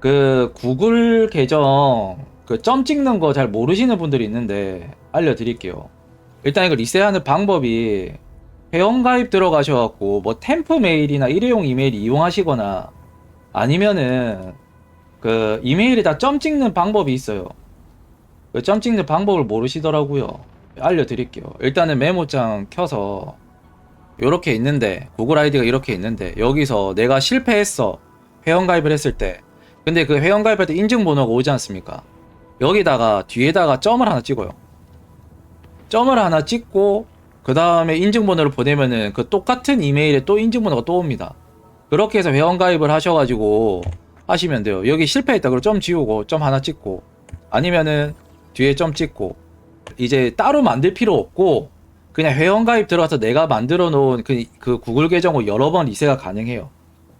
그 구글 계정 그 점 찍는 거 잘 모르시는 분들이 있는데 알려드릴게요. 일단 이거 리셋하는 방법이 회원가입 들어가셔갖고 뭐 템프 메일이나 일회용 이메일 이용하시거나 아니면은 그 이메일에다 점 찍는 방법이 있어요. 그 점 찍는 방법을 모르시더라고요. 알려드릴게요. 일단은 메모장 켜서 이렇게 있는데 구글 아이디가 이렇게 있는데 여기서 내가 실패했어 회원가입을 했을 때 근데 그 회원 가입할 때 인증 번호가 오지 않습니까? 여기다가 뒤에다가 점을 하나 찍어요. 점을 하나 찍고 그 다음에 인증 번호를 보내면은 그 똑같은 이메일에 또 인증 번호가 또 옵니다. 그렇게 해서 회원 가입을 하셔가지고 하시면 돼요. 여기 실패했다 그러면 점 지우고 점 하나 찍고 아니면은 뒤에 점 찍고 이제 따로 만들 필요 없고 그냥 회원 가입 들어가서 내가 만들어 놓은 그, 그 구글 계정을 여러 번 리셋가 가능해요.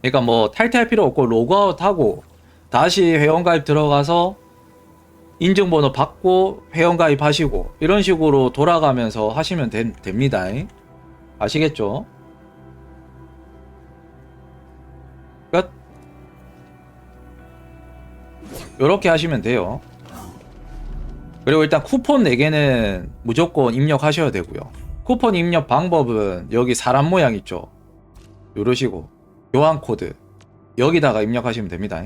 그러니까 뭐 탈퇴할 필요 없고 로그아웃 하고 다시 회원가입 들어가서 인증번호 받고 회원가입 하시고 이런 식으로 돌아가면서 하시면 된- 됩니다. 아시겠죠? 끝. 이렇게 하시면 돼요. 그리고 일단 쿠폰 4개는 무조건 입력하셔야 되고요. 쿠폰 입력 방법은 여기 사람 모양 있죠. 요러시고 교환 코드 여기다가 입력하시면 됩니다.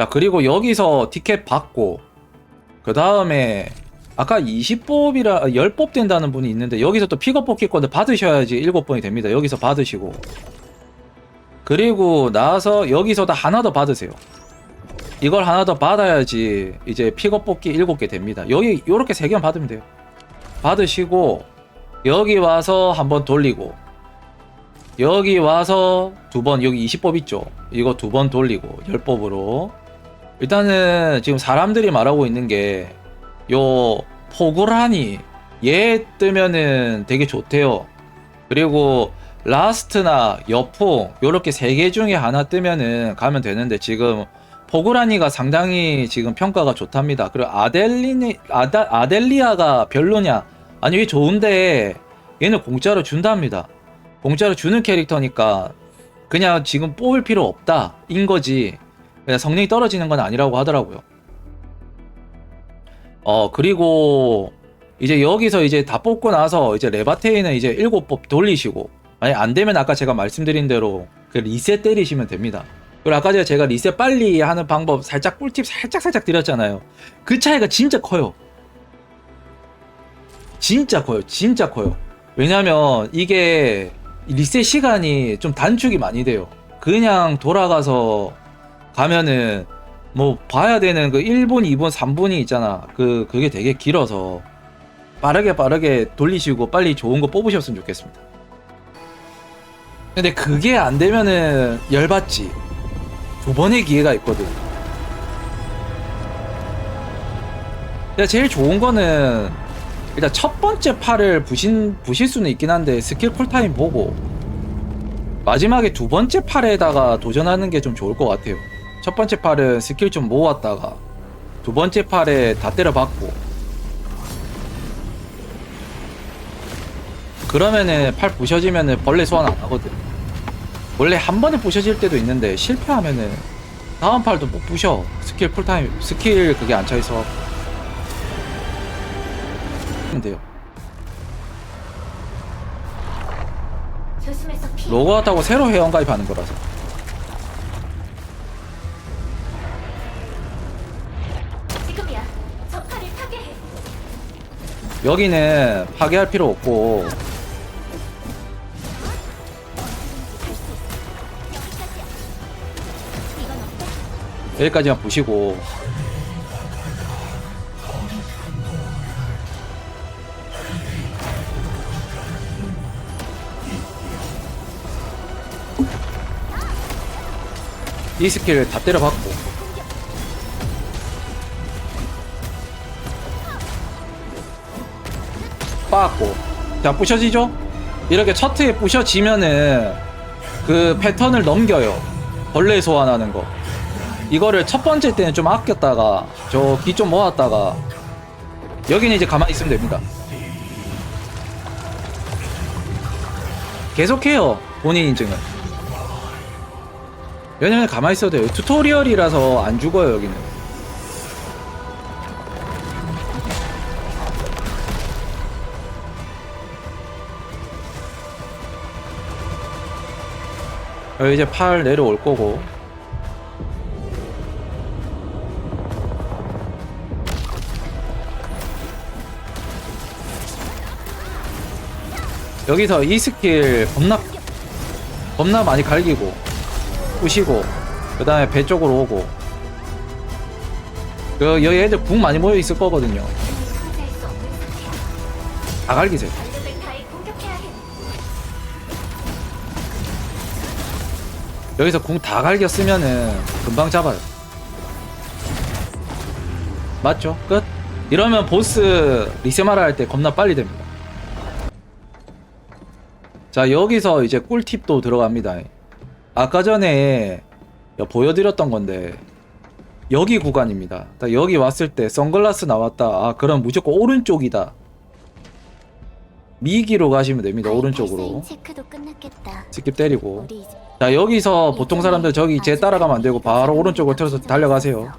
자 그리고 여기서 티켓 받고 그 다음에 아까 20뽑이라 10뽑 된다는 분이 있는데 여기서 또 픽업 뽑기권을 받으셔야지 7번이 됩니다. 여기서 받으시고 그리고 나서 여기서 다 하나 더 받으세요. 이걸 하나 더 받아야지 이제 픽업 뽑기 7개 됩니다. 여기 요렇게 3개만 받으면 돼요. 받으시고 여기 와서 한번 돌리고 여기 와서 두 번 여기 20법 있죠. 이거 두 번 돌리고 10법으로 일단은 지금 사람들이 말하고 있는 게 요 포구라니 얘 뜨면은 되게 좋대요. 그리고 라스트나 여포 요렇게 세 개 중에 하나 뜨면은 가면 되는데 지금 포구라니가 상당히 지금 평가가 좋답니다. 그리고 아델리니 아다, 아델리아가 별로냐? 아니 왜 좋은데 얘는 공짜로 준답니다. 공짜로 주는 캐릭터니까 그냥 지금 뽑을 필요 없다 인 거지. 그냥 성능이 떨어지는 건 아니라고 하더라고요. 어 그리고 이제 여기서 이제 다 뽑고 나서 이제 레바테이는 이제 일곱 법 돌리시고 만약 안 되면 아까 제가 말씀드린 대로 그 리셋 때리시면 됩니다. 그리고 아까 제가 리셋 빨리 하는 방법 살짝 꿀팁 살짝 살짝 드렸잖아요. 그 차이가 진짜 커요. 진짜 커요. 진짜 커요. 왜냐면 이게 리셋 시간이 좀 단축이 많이 돼요. 그냥 돌아가서 가면은 뭐 봐야 되는 그 1분, 2분, 3분이 있잖아. 그 그게 되게 길어서 빠르게 빠르게 돌리시고 빨리 좋은 거 뽑으셨으면 좋겠습니다. 근데 그게 안 되면은 열받지. 두 번의 기회가 있거든. 근데 제일 좋은 거는 일단 첫 번째 팔을 부신 부실 수는 있긴 한데 스킬 쿨타임 보고 마지막에 두 번째 팔에다가 도전하는 게 좀 좋을 것 같아요. 첫 번째 팔은 스킬 좀 모았다가 두 번째 팔에 다 때려박고 그러면은 팔 부셔지면은 벌레 소환 안 하거든. 원래 한 번에 부셔질 때도 있는데 실패하면은 다음 팔도 못 부셔. 스킬 풀타임 스킬 그게 안 차 있어. 하면 돼요. 피. 로그아웃하고 새로 회원 가입하는 거라서. 여기는 파괴할 필요 없고? 여기까지만 보시고 이 스킬 다 때려박고 빠았고 자 부셔지죠? 이렇게 첫트에 부셔지면은 그 패턴을 넘겨요 벌레 소환하는 거 이거를 첫 번째 때는 좀 아꼈다가 저 기 좀 모았다가 여기는 이제 가만히 있으면 됩니다. 계속해요 본인 인증은. 왜냐면 가만히 있어도 돼요. 튜토리얼이라서 안 죽어요, 여기는. 여기 이제 팔 내려올 거고. 여기서 이 스킬 겁나 겁나 많이 갈기고 부시고 그 다음에 배 쪽으로 오고 그 여기 애들 궁 많이 모여 있을 거거든요. 다 갈기세요 여기서 궁 다 갈겼으면은 금방 잡아요. 맞죠? 끝? 이러면 보스 리세마라 할 때 겁나 빨리 됩니다. 자 여기서 이제 꿀팁도 들어갑니다. 아까 전에 보여드렸던 건데 여기 구간입니다. 딱 여기 왔을 때 선글라스 나왔다. 아 그럼 무조건 오른쪽이다 미기로 가시면 됩니다 오른쪽으로. 체크도 끝났겠다. 스킵 때리고. 우리 이제 자 여기서 보통 사람들 저기 제 따라가면 안 되고 바로 오른쪽으로 틀어서 달려가세요.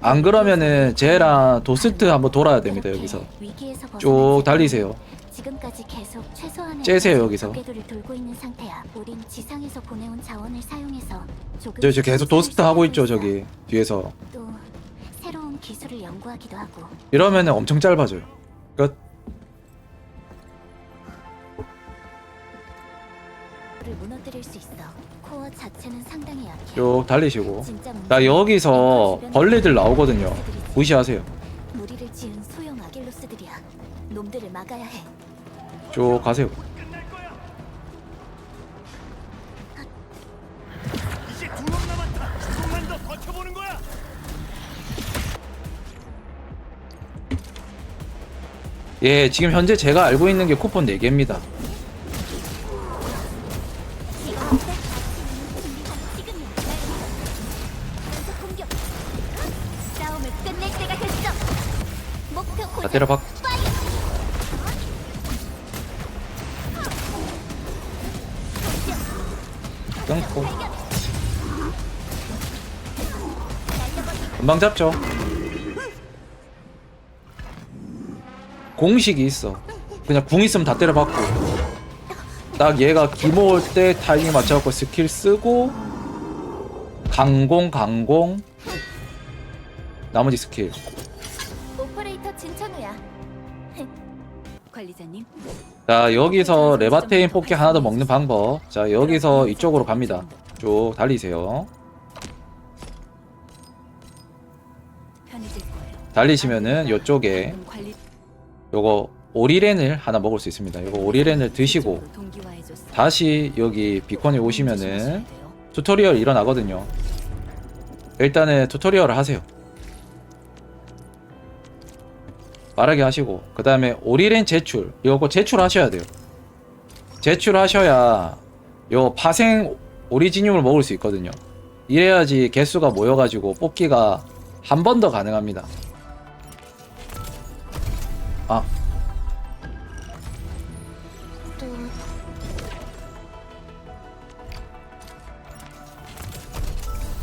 안 그러면은 쟤랑 도스트 한번 돌아야 됩니다 여기서. 위기에서 쭉 달리세요. 지금까지 계속 최소한의 째세요, 여기서. 궤도를 돌고 있는 상태야. 우린 지상에서 보내온 자원을 사용해서 조금 저, 저 계속 도스트 하고 있죠 저기 뒤에서. 또 새로운 기술을 연구하기도 하고. 이러면은 엄청 짧아져요. 끝 무너뜨릴 수 있어. 코어 자체는 상당히 약해. 쭉 달리시고 진짜 문제는 자 여기서 벌레들 나오거든요. 무시하세요 무리를 지은 소형 아길로스들이야. 놈들을 막아야 해. 쭉 가세요 이제 두명 남았다. 조금만 더 버텨보는 거야. 예 지금 현재 제가 알고 있는 게 쿠폰 4개입니다 때려박 끊고 금방 잡죠. 공식이 있어. 그냥 궁 있으면 다 때려박고. 딱 얘가 기모 올 때 타이밍 맞춰갖고 스킬 쓰고 강공 강공. 나머지 스킬 진천우야. 관리자님. 자 여기서 레바테인 뽑기 하나 더 먹는 방법. 자 여기서 이쪽으로 갑니다. 쭉 달리세요. 편해질 거예요. 달리시면은 이쪽에 관리 요거 오리렌을 하나 먹을 수 있습니다. 요거 오리렌을 드시고 동기화해줬어. 다시 여기 비콘에 오시면은 튜토리얼 일어나거든요. 일단은 튜토리얼을 하세요 빠르게 하시고 그 다음에 오리렌 제출 이거 꼭 제출하셔야 돼요 제출하셔야 요 파생 오리지늄을 먹을 수 있거든요 이래야지 개수가 모여가지고 뽑기가 한 번 더 가능합니다 아또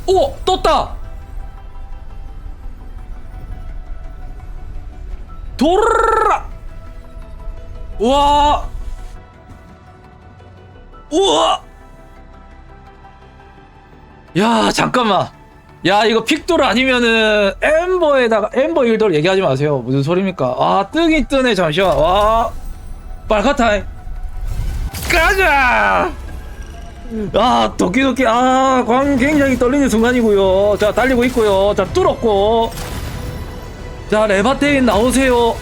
오! 떴다! 도르르르라! 우와! 우와! 야, 잠깐만. 야, 이거 픽돌 아니면은 엠버에다가 엠버 일돌 얘기하지 마세요. 무슨 소리입니까? 아, 뜨긴 뜨네, 잠시만. 와. 빨갛다. 가자! 아 도끼도끼 아광 굉장히 떨리는 순간이고요 자 달리고 있고요 자 뚫었고 자 레바테인 나오세요.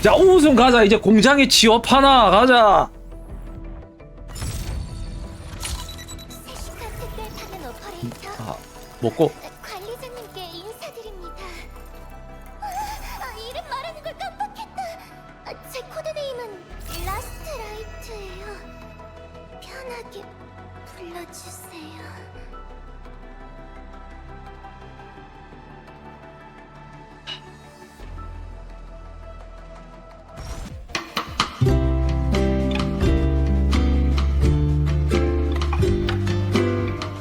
자 우승 가자. 이제 공장에 취업하나. 가자. 아 먹고.